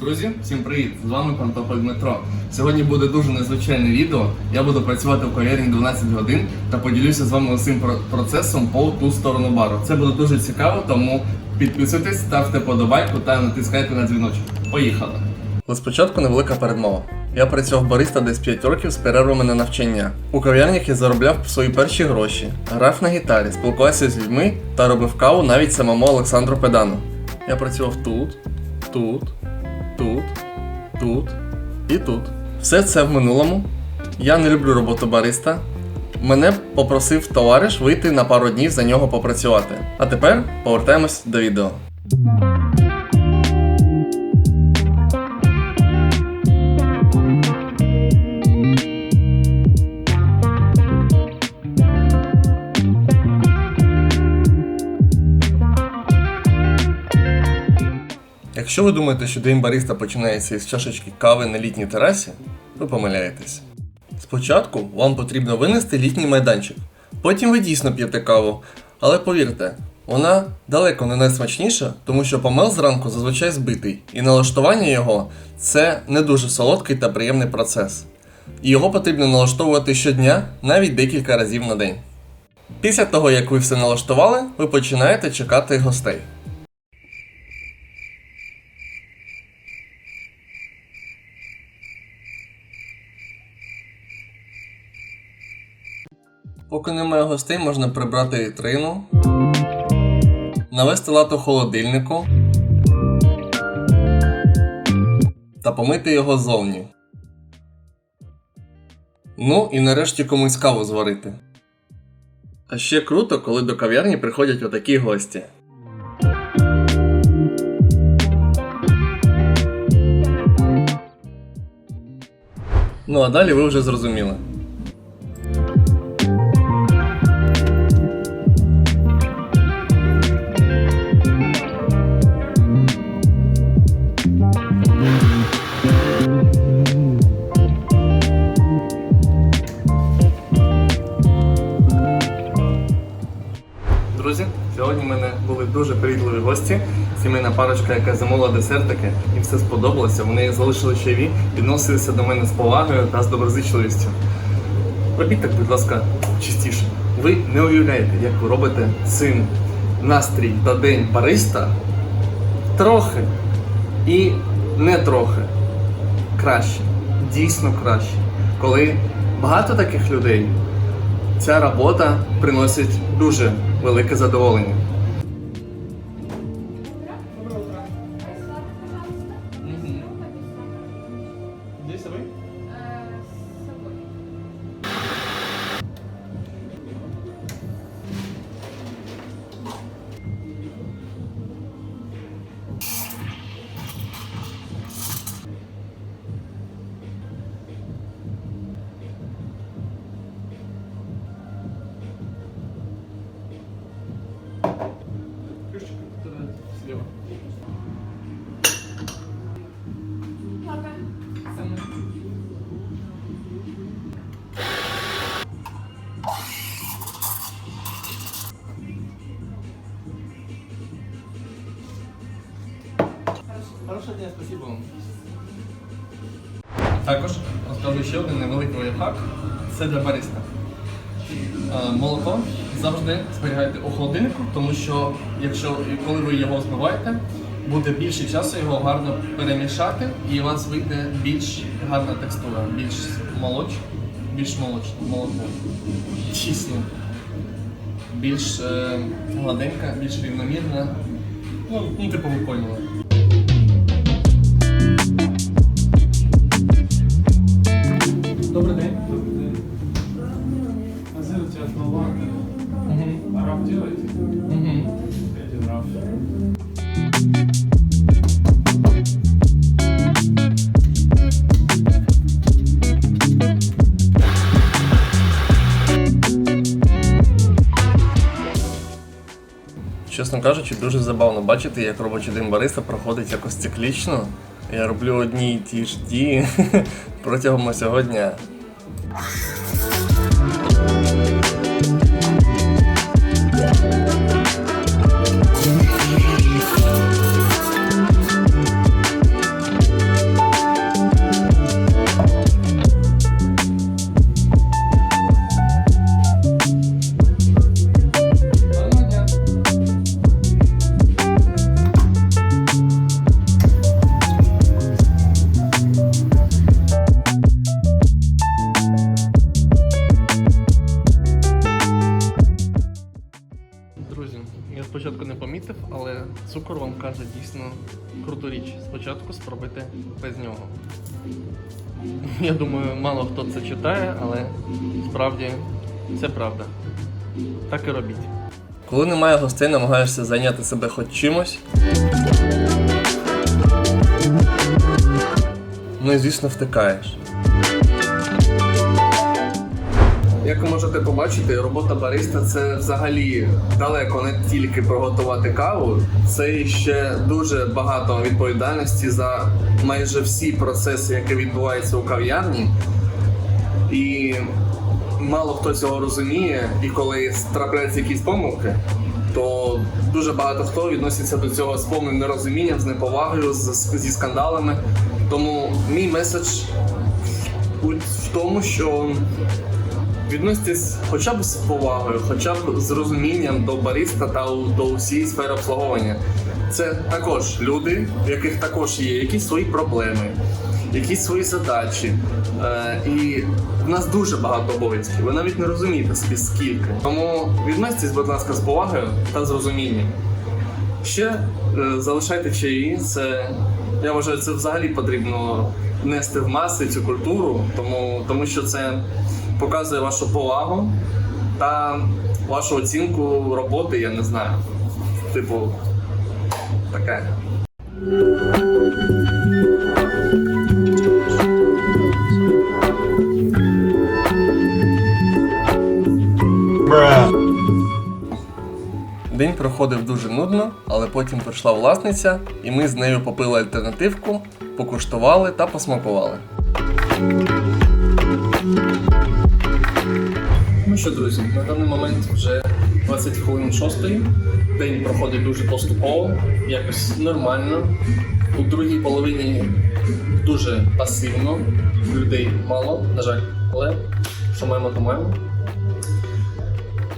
Друзі, всім привіт! З вами Пантополь Дмитро. Сьогодні буде дуже незвичайне відео. Я буду працювати в кав'ярні 12 годин та поділюся з вами усім процесом по ту сторону бару. Це буде дуже цікаво, тому підписуйтесь, ставте подобайку та натискайте на дзвіночок. Поїхали! На спочатку невелика передмова. Я працював бариста десь 5 років з перервами на навчання. У кав'ярнях я заробляв свої перші гроші, грав на гітарі, спілкувався з людьми та робив каву навіть самому Олександру Педану. Я працював тут, тут, тут, тут і тут. Все це в минулому. Я не люблю роботу бариста. Мене попросив товариш вийти на пару днів за нього попрацювати. А тепер повертаємось до відео. Якщо ви думаєте, що день бариста починається із чашечки кави на літній терасі, ви помиляєтесь. Спочатку вам потрібно винести літній майданчик, потім ви дійсно п'єте каву, але повірте, вона далеко не найсмачніша, тому що помел зранку зазвичай збитий, і налаштування його це не дуже солодкий та приємний процес. І його потрібно налаштовувати щодня, навіть декілька разів на день. Після того, як ви все налаштували, ви починаєте чекати гостей. Поки немає гостей, можна прибрати вітрину, навести лад у холодильнику та помити його ззовні. Ну і нарешті комусь каву зварити. А ще круто, коли до кав'ярні приходять отакі гості. Ну а далі ви вже зрозуміли. Гості. Сімейна парочка, яка замовила десертики, і все сподобалося. Вони залишили чайові, відносилися до мене з повагою та з доброзичливістю. Робіть так, будь ласка, чистіше. Ви не уявляєте, як ви робите цим настрій та день бариста трохи і не трохи краще, дійсно краще. Коли багато таких людей, ця робота приносить дуже велике задоволення. হিসেবে Також розкажу ще один невеликий лайфхак. Це для бариста. Е, Молоко завжди зберігайте у холодильнику, тому що якщо коли ви його збиваєте, буде більше часу його гарно перемішати, і у вас вийде більш гарна текстура, більш молоч, більш молочне молоко. Чесно. Більш е, гладенька, більш рівномірна. Ну, ну типу ви поняли. Чесно кажучи, дуже забавно бачити, як робочий день бариста проходить якось циклічно. Я роблю одні й ті ж дії протягом усього дня. Спочатку не помітив, але цукор вам каже дійсно круту річ. Спочатку спробуйте без нього. Я думаю, мало хто це читає, але справді це правда. Так і робіть. Коли немає гостей, намагаєшся зайняти себе хоч чимось. Ну і звісно втикаєш. Як ви можете побачити, робота бариста це взагалі далеко не тільки приготувати каву, це ще дуже багато відповідальності за майже всі процеси, які відбуваються у кав'ярні. І мало хто цього розуміє, і коли трапляються якісь помилки, то дуже багато хто відноситься до цього з повним нерозумінням, з неповагою, з- зі скандалами. Тому мій меседж в тому, що Відноситесь хоча б з повагою, хоча б з розумінням до бариста та до усієї сфери обслуговування. Це також люди, в яких також є якісь свої проблеми, якісь свої задачі. Е, і в нас дуже багато обов'язків. Ви навіть не розумієте скільки. Тому відноситесь, будь ласка, з повагою та з розумінням. Ще е, залишайте чаї. Це я вважаю, це взагалі потрібно нести в маси цю культуру, тому, тому що це показує вашу повагу та вашу оцінку роботи, я не знаю. Типу, таке. День проходив дуже нудно, але потім прийшла власниця, і ми з нею попили альтернативку, покуштували та посмакували. Ну що, друзі, на даний момент вже 20 хвилин шостої. День проходить дуже поступово, якось нормально. У другій половині дуже пасивно, людей мало, на жаль, але що маємо, то маємо.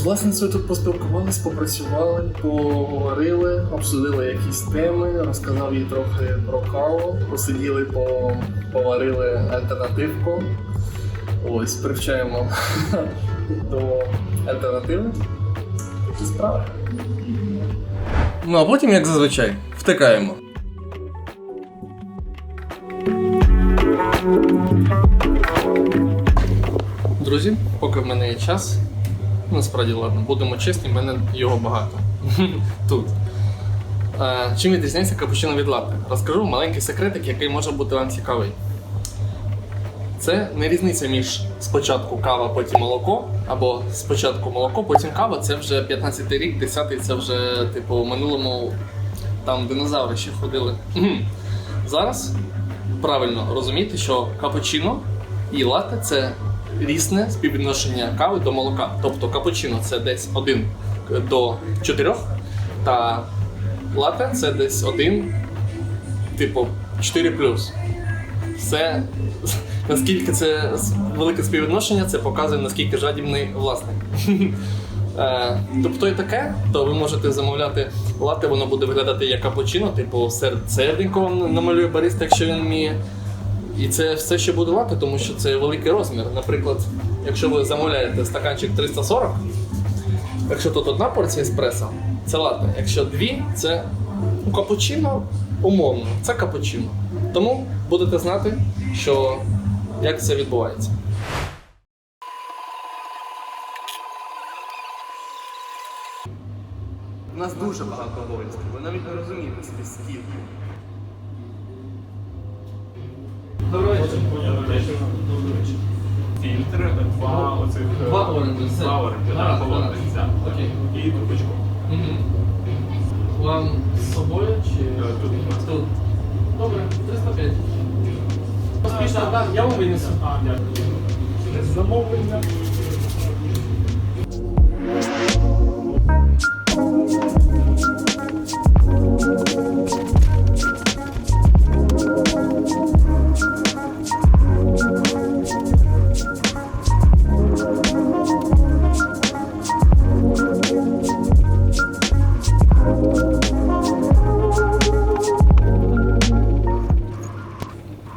З власницею тут поспілкувались, попрацювали, поговорили, обсудили якісь теми, розказав їй трохи про каву, посиділи, поварили альтернативку. Ось, привчаємо до альтернативи. Такі справи. Ну а потім, як зазвичай, втикаємо. Друзі, поки в мене є час, насправді ладно, будемо чесні, в мене його багато. Тут. Е, чим відрізняється капучино від латте? Розкажу маленький секретик, який може бути вам цікавий. Це не різниця між спочатку кава, потім молоко, або спочатку молоко, потім кава. Це вже 15 рік, 10-й, це вже, типу, в минулому там динозаври ще ходили. Зараз правильно розуміти, що капучино і латте це різне співвідношення кави до молока. Тобто капучино це десь 1 до 4, та латте це десь 1, типу 4 Все наскільки це велике співвідношення, це показує наскільки жадібний власник. Е, Тобто і таке, то ви можете замовляти латте, воно буде виглядати як капучино, типу сер- серденько вам намалює бариста, якщо він вміє. І це все ще буде латте, тому що це великий розмір. Наприклад, якщо ви замовляєте стаканчик 340, якщо тут одна порція еспресо, це латте. Якщо дві, це капучино умовно, це капучино. Тому будете знати, що як це відбувається. У нас дуже багато обов'язків, ви навіть не розумієте собі скільки. Фільтр, два оцих е, Два оренди, все. Два оренди, Гаразд, так, гаразд. Окей. І трубочку. Мгм. Вам з собою чи Е, тут. тут? Добре, 305. Поспішно, так, я вам винесу. А, дякую. Замовлення.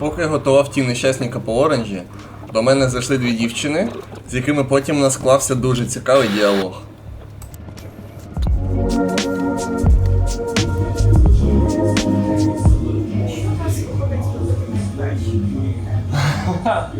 Поки я готував ті нещасні по до мене зайшли дві дівчини, з якими потім у нас склався дуже цікавий діалог.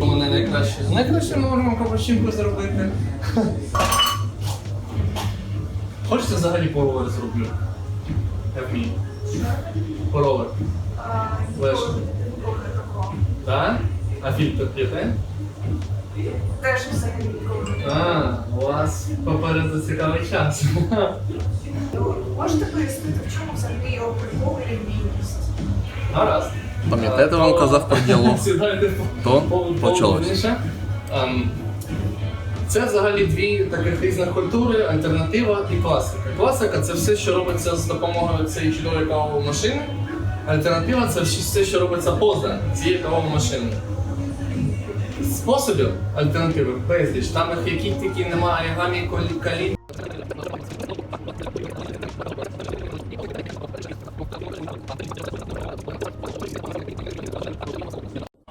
У мене найкраще. Найкраще ми можемо кабачинку зробити. Хочете взагалі поровер зроблю? Як мені? Поровер. Леш. Так? А фільтр п'єте? Теж взагалі ніколи. А, у вас попереду цікавий час. Можете пояснити, в чому взагалі його прикол і відмінність? Гаразд. Пам'ятаєте, вам казав про діалог? Сідайте То по- почалось. поудобніше. Ем, Це взагалі дві таких різних культури: альтернатива і класика. Класика це все, що робиться з допомогою цієї чудової кавової машини. Альтернатива це все, що робиться поза цією кавовою машиною. Способів альтернативи безліч. Там їх які тільки немає оригамі, колі, калі.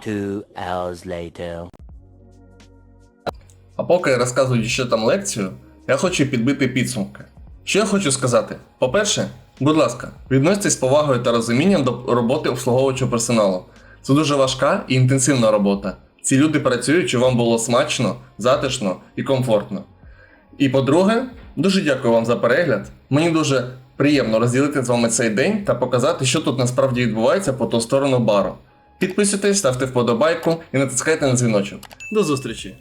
Two hours later. А поки розказують, що там лекцію, я хочу підбити підсумки. Що я хочу сказати? По-перше, будь ласка, відносьтесь з повагою та розумінням до роботи обслуговуючого персоналу. Це дуже важка і інтенсивна робота. Ці люди працюють, щоб вам було смачно, затишно і комфортно. І по-друге, дуже дякую вам за перегляд. Мені дуже приємно розділити з вами цей день та показати, що тут насправді відбувається по ту сторону бару. Підписуйтесь, ставте вподобайку і натискайте на дзвіночок. До зустрічі!